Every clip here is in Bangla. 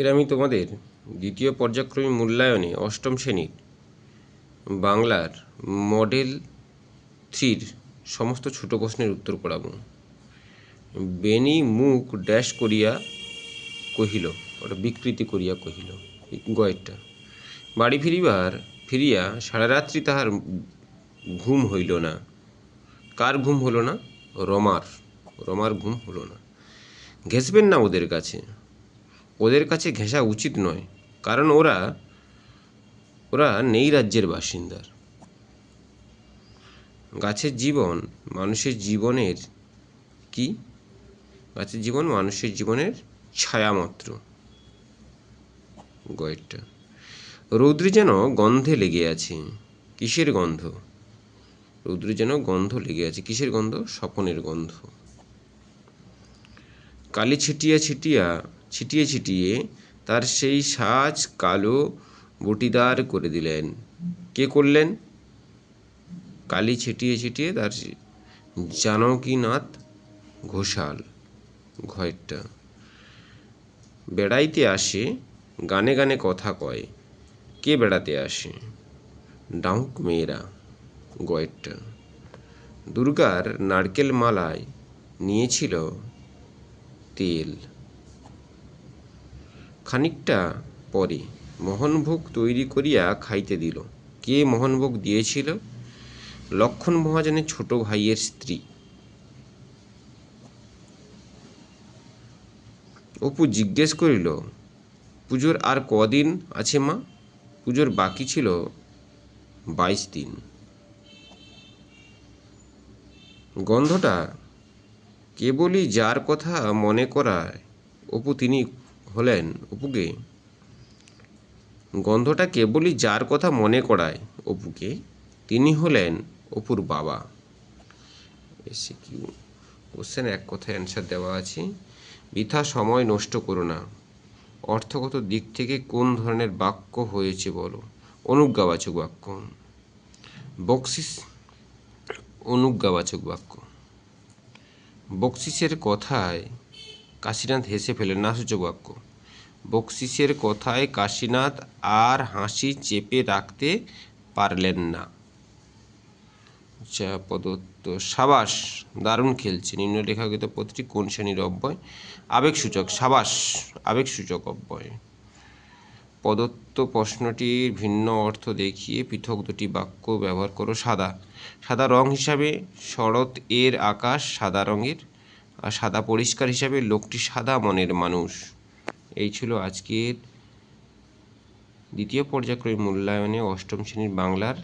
আজকের আমি তোমাদের দ্বিতীয় পর্যায়ক্রমিক মূল্যায়নে অষ্টম শ্রেণির বাংলার মডেল থ্রির সমস্ত ছোট প্রশ্নের উত্তর করাব। বেনি মুখ ড্যাশ করিয়া কহিল, ওটা বিকৃতি করিয়া কহিল, গয়েরটা। বাড়ি ফিরিবার, ফিরিয়া সারা রাত্রি তাহার ঘুম হইল না। কার ঘুম হলো না? রমার রমার ঘুম হলো না। ঘেসবেন না ওদের কাছে। ওদের কাছে ঘেঁষা উচিত নয়। কারণ ওরা ওরা নেই রাজ্যের বাসিন্দার। গাছের জীবন মানুষের জীবনের কি? গাছের জীবন মানুষের জীবনের ছায়া মাত্র গয়েরটা। রৌদ্রে যেন গন্ধে লেগে আছে। কিসের গন্ধ? রৌদ্রে যেন গন্ধ লেগে আছে। কিসের গন্ধ? স্বপনের গন্ধ। কালি ছিটিয়া ছিটিয়া ছিটিয়ে ছিটিয়ে তার সেই সাজ কালো বটিদার করে দিলেন। কে করলেন? কালি ছিটিয়ে ছিটিয়ে তার জানকীনাথ ঘোষাল ঘয়টা বেড়াইতে আসে, গানে গানে কথা কয়, কে বেড়াতে আসে? ডাউক মেয়েরা গয়েরটা দুর্গার নারকেল মালায় নিয়েছিল তেল। খানিকটা পরে মোহনভোগ তৈরি করিয়া খাইতে দিল। কে মোহনভোগ দিয়েছিল? লক্ষণ মহাজনের ছোট ভাইয়ের স্ত্রী। অপু জিজ্ঞেস করিল, পুজোর আর কদিন আছে মা? পুজোর বাকি ছিল বাইশ দিন। গন্ধটা কেবলই যার কথা মনে করায়, অপু তিনি হলেন অপুকে। গন্ধটা কেবলই যার কথা মনে করায় অপুকে, তিনি হলেন অপুর বাবা। এসে কি কোশ্চেন এক কথায় অ্যান্সার দেওয়া আছে? বৃথা সময় নষ্ট করো না। অর্থগত দিক থেকে কোন ধরনের বাক্য হয়েছে বলো? অনুজ্ঞাবাচক বাক্য। বকশিস অনুজ্ঞাবাচক বাক্য। বকশিসের কথায় কাশীনাথ হেসে ফেলেন নাসূচক বাক্য বকশিসের কথায় কাশীনাথ আর হাসি চেপে রাখতে পারলেন না। আচ্ছা প্রদত্ত সাবাস, দারুণ খেলছে নিম্নরেখাকৃত পত্রিক কোন শ্রেণির অব্যয়? আবেগসূচক, সাবাস, আবেগসূচক অব্যয়। প্রদত্ত প্রশ্নটির ভিন্ন অর্থ দেখিয়ে পৃথক দুটি বাক্য ব্যবহার করো সাদা। সাদা রং হিসাবে শরৎ এর আকাশ সাদা রঙের। সাদা পরিষ্কার হিসাবে লোকটি সাদা মনের মানুষ। এই ছিল আজকের দ্বিতীয় পর্যায়ক্রমিক মূল্যায়নে অষ্টম শ্রেণির বাংলার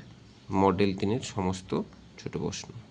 মডেল তিনের সমস্ত ছোট প্রশ্ন।